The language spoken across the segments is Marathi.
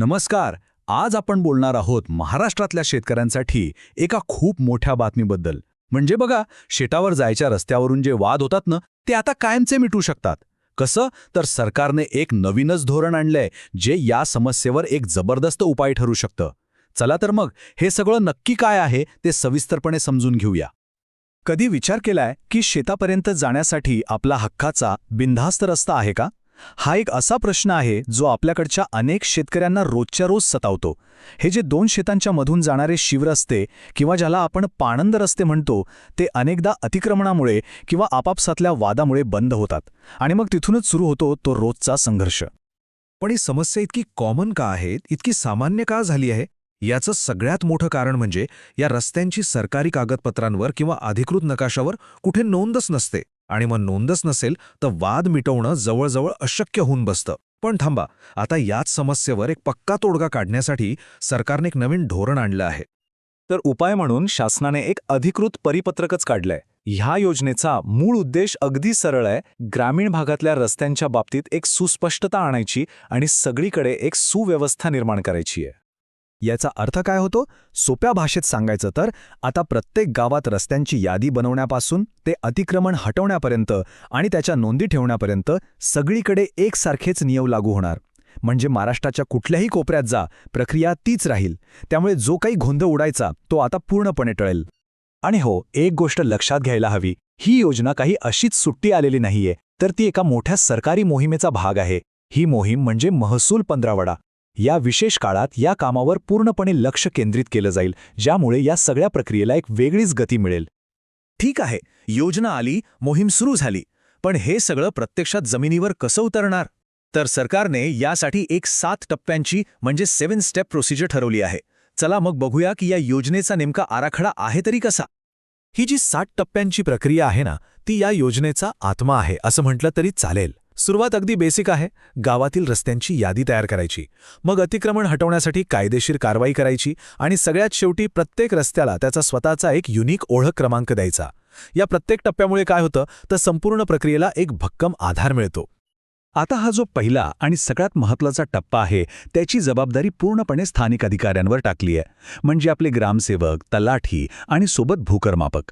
नमस्कार. आज आपण बोलणार आहोत महाराष्ट्रातल्या शेतकऱ्यांसाठी एका खूप मोठ्या बातमीबद्दल. म्हणजे बघा शेतावर जायच्या रस्त्यावरून जे वाद होतात ना ते आता कायमचे मिटू शकतात. कसं? तर सरकारने एक नवीनच धोरण आणलंय जे या समस्येवर एक जबरदस्त उपाय ठरू शकतं. चला तर मग हे सगळं नक्की काय आहे ते सविस्तरपणे समजून घेऊया. कधी विचार केलाय की शेतापर्यंत जाण्यासाठी आपला हक्काचा बिनधास्त रस्ता आहे का? हा एक असा प्रश्न आहे जो आपल्याकडच्या अनेक शेतकऱ्यांना रोजच्या रोज सतावतो. हे जे दोन शेतांच्या मधून जाणारे शिवरस्ते किंवा ज्याला आपण पाणंद रस्ते म्हणतो ते अनेकदा अतिक्रमणामुळे किंवा आपापसातल्या वादामुळे बंद होतात आणि मग तिथूनच सुरू होतो तो रोजचा संघर्ष. पण ही समस्या इतकी कॉमन का आहे? इतकी सामान्य का झाली आहे? याचं सगळ्यात मोठं कारण म्हणजे या रस्त्यांची सरकारी कागदपत्रांवर किंवा अधिकृत नकाशावर कुठे नोंदच नसते. आणि मग नोंदच नसेल तर वाद मिटवणं जवळजवळ अशक्य होऊन बसतं. पण थांबा आता याच समस्येवर एक पक्का तोडगा काढण्यासाठी सरकारने एक नवीन धोरण आणलं आहे. तर उपाय म्हणून शासनाने एक अधिकृत परिपत्रकच काढलंय. ह्या योजनेचा मूळ उद्देश अगदी सरळ आहे. ग्रामीण भागातल्या रस्त्यांच्या बाबतीत एक सुस्पष्टता आणायची आणि सगळीकडे एक सुव्यवस्था निर्माण करायची आहे. याचा अर्थ काय होतो? सोप्या भाषेत सांगायचं तर आता प्रत्येक गावात रस्त्यांची यादी बनवण्यापासून ते अतिक्रमण हटवण्यापर्यंत आणि त्याच्या नोंदी ठेवण्यापर्यंत सगळीकडे एकसारखेच नियम लागू होणार. म्हणजे महाराष्ट्राच्या कुठल्याही कोपऱ्यात जा प्रक्रिया तीच राहील. त्यामुळे जो काही गोंधळ उडायचा तो आता पूर्णपणे टळेल. आणि हो एक गोष्ट लक्षात घ्यायला हवी. ही योजना काही अशीच सुट्टी आलेली नाहीये तर ती एका मोठ्या सरकारी मोहिमेचा भाग आहे. ही मोहीम म्हणजे महसूल पंधरावडा. या विशेष काळात या कामावर पूर्णपणे लक्ष केंद्रित केलं जाईल ज्यामुळे या सगळ्या प्रक्रियेला एक वेगळीच गती मिळेल. ठीक आहे योजना आली मोहीम सुरू झाली पण हे सगळं प्रत्यक्षात जमिनीवर कसं उतरणार? तर सरकारने यासाठी एक सात टप्प्यांची म्हणजे सेव्हन स्टेप प्रोसिजर ठरवली आहे. चला मग बघूया की या योजनेचा नेमका आराखडा आहे तरी कसा. ही जी सात टप्प्यांची प्रक्रिया आहे ना ती या योजनेचा आत्मा आहे असं म्हटलं तरी चालेल. सुरुवात अगदी बेसिक आहे. गावातील रस्त्यांची यादी तयार करायची. मग अतिक्रमण हटवण्यासाठी कायदेशीर कारवाई करायची आणि सगळ्यात शेवटी प्रत्येक रस्त्याला त्याचा स्वतःचा एक युनिक ओळख क्रमांक द्यायचा. या प्रत्येक टप्प्यामुळे काय होतं? तर संपूर्ण प्रक्रियेला एक भक्कम आधार मिळतो. आता हा जो पहिला आणि सगळ्यात महत्त्वाचा टप्पा आहे त्याची जबाबदारी पूर्णपणे स्थानिक अधिकाऱ्यांवर टाकली आहे. म्हणजे आपले ग्रामसेवक तलाठी आणि सोबत भूकरमापक.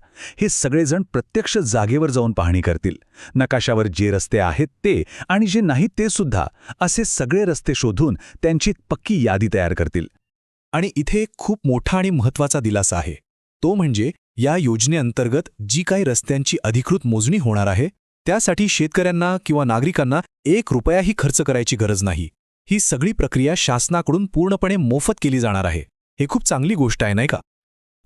हे सगळेजण प्रत्यक्ष जागेवर जाऊन पाहणी करतील. नकाशावर जे रस्ते आहेत ते आणि जे नाहीत ते सुद्धा असे सगळे रस्ते शोधून त्यांची पक्की यादी तयार करतील. आणि इथे एक खूप मोठा आणि महत्त्वाचा दिलासा आहे. तो म्हणजे या योजनेअंतर्गत जी काही रस्त्यांची अधिकृत मोजणी होणार आहे त्यासाठी शेतकऱ्यांना किंवा नागरिकांना एक रुपयाही खर्च करायची गरज नाही. ही सगळी प्रक्रिया शासनाकडून पूर्णपणे मोफत केली जाणार आहे. हे खूप चांगली गोष्ट आहे नाही का?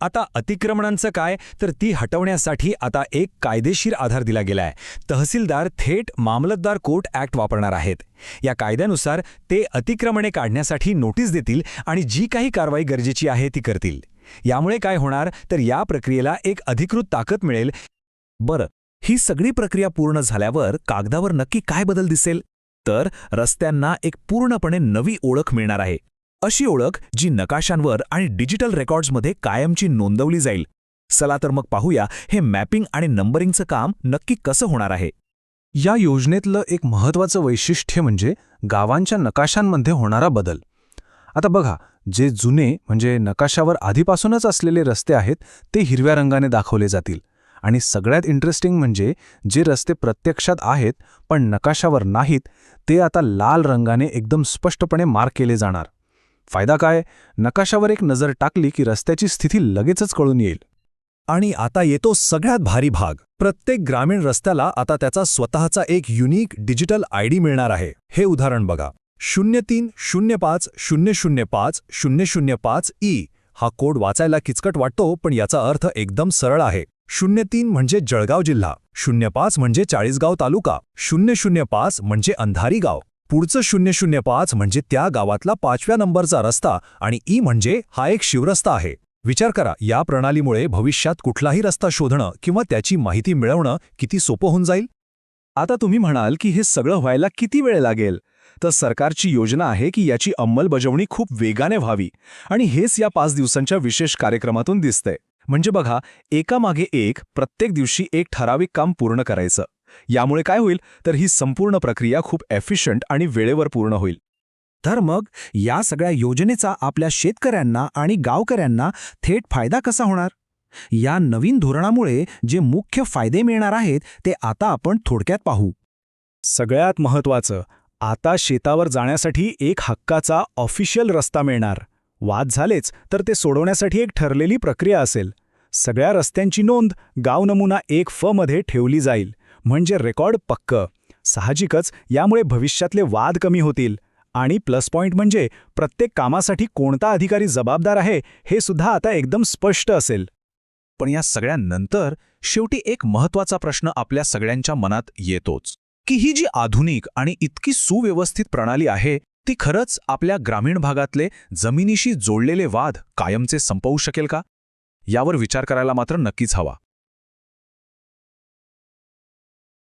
आता अतिक्रमणांचं काय तर ती हटवण्यासाठी आता एक कायदेशीर आधार दिला गेलाय. तहसीलदार थेट मामलतदार कोर्ट ॲक्ट वापरणार आहेत. या कायद्यानुसार ते अतिक्रमणे काढण्यासाठी नोटीस देतील आणि जी काही कारवाई गरजेची आहे ती करतील. यामुळे काय होणार तर या प्रक्रियेला एक अधिकृत ताकद मिळेल. बरं ही सगळी प्रक्रिया पूर्ण झाल्यावर कागदावर नक्की काय बदल दिसेल? तर रस्त्यांना एक पूर्णपणे नवी ओळख मिळणार आहे. अशी ओळख जी नकाशांवर आणि डिजिटल रेकॉर्ड्समध्ये कायमची नोंदवली जाईल. चला तर मग पाहूया हे मॅपिंग आणि नंबरिंगचं काम नक्की कसं होणार आहे. या योजनेतलं एक महत्त्वाचं वैशिष्ट्य म्हणजे गावांच्या नकाशांमध्ये होणारा बदल. आता बघा जे जुने म्हणजे नकाशावर आधीपासूनच असलेले रस्ते आहेत ते हिरव्या रंगाने दाखवले जातील. आणि सगळ्यात इंटरेस्टिंग म्हणजे जे रस्ते प्रत्यक्षात आहेत पण नकाशावर नाहीत ते आता लाल रंगाने एकदम स्पष्टपणे मार्क केले जाणार. फायदा काय? नकाशावर एक नजर टाकली की रस्त्याची स्थिती लगेचच कळून येईल. आणि आता येतो सगळ्यात भारी भाग. प्रत्येक ग्रामीण रस्त्याला आता त्याचा स्वतःचा एक युनिक डिजिटल आयडी मिळणार आहे. हे उदाहरण बघा. शून्य तीन शून्य पाच शून्य शून्य पाच शून्य शून्य पाच ई. हा कोड वाचायला किचकट वाटतो पण याचा अर्थ एकदम सरळ आहे. शून्य तीन म्हणजे जळगाव जिल्हा शून्य पाच म्हणजे चाळीसगाव तालुका शून्य शून्य पाच म्हणजे अंधारी गाव. पुढचं शून्य शून्य पाच म्हणजे त्या गावातला पाचव्या नंबरचा रस्ता आणि ई म्हणजे हा एक शिवरस्ता आहे. विचार करा या प्रणालीमुळे भविष्यात कुठलाही रस्ता शोधणं किंवा त्याची माहिती मिळवणं किती सोपं होऊन जाईल? आता तुम्ही म्हणाल की हे सगळं व्हायला किती वेळ लागेल? तर सरकारची योजना आहे की याची अंमलबजावणी खूप वेगाने व्हावी आणि हेच या पाच दिवसांच्या विशेष कार्यक्रमातून दिसतंय. म्हणजे बघा एकामागे एक प्रत्येक दिवशी एक ठराविक काम पूर्ण करायचं. यामुळे काय होईल? तर ही संपूर्ण प्रक्रिया खूप एफिशियंट आणि वेळेवर पूर्ण होईल. तर मग या सगळ्या योजनेचा आपल्या शेतकऱ्यांना आणि गावकऱ्यांना थेट फायदा कसा होणार? या नवीन धोरणामुळे जे मुख्य फायदे मिळणार आहेत ते आता आपण थोडक्यात पाहू. सगळ्यात महत्वाचं आता शेतावर जाण्यासाठी एक हक्काचा ऑफिशियल रस्ता मिळणार. वाद झालेच तर ते सोडवण्यासाठी एक ठरलेली प्रक्रिया असेल. सगळ्या रस्त्यांची नोंद गाव नमुना एक फ मध्ये ठेवली जाईल. म्हणजे रेकॉर्ड पक्क. साहजिकच यामुळे भविष्यातले वाद कमी होतील. आणि प्लस पॉइंट म्हणजे प्रत्येक कामासाठी कोणता अधिकारी जबाबदार आहे हे सुद्धा आता एकदम स्पष्ट असेल. पण या सगळ्यांनंतर शेवटी एक महत्त्वाचा प्रश्न आपल्या सगळ्यांच्या मनात येतोच. की ही जी आधुनिक आणि इतकी सुव्यवस्थित प्रणाली आहे ती खरंच आपल्या ग्रामीण भागातले जमिनीशी जोडलेले वाद कायमचे संपवू शकेल का? यावर विचार करायला मात्र नक्कीच हवा.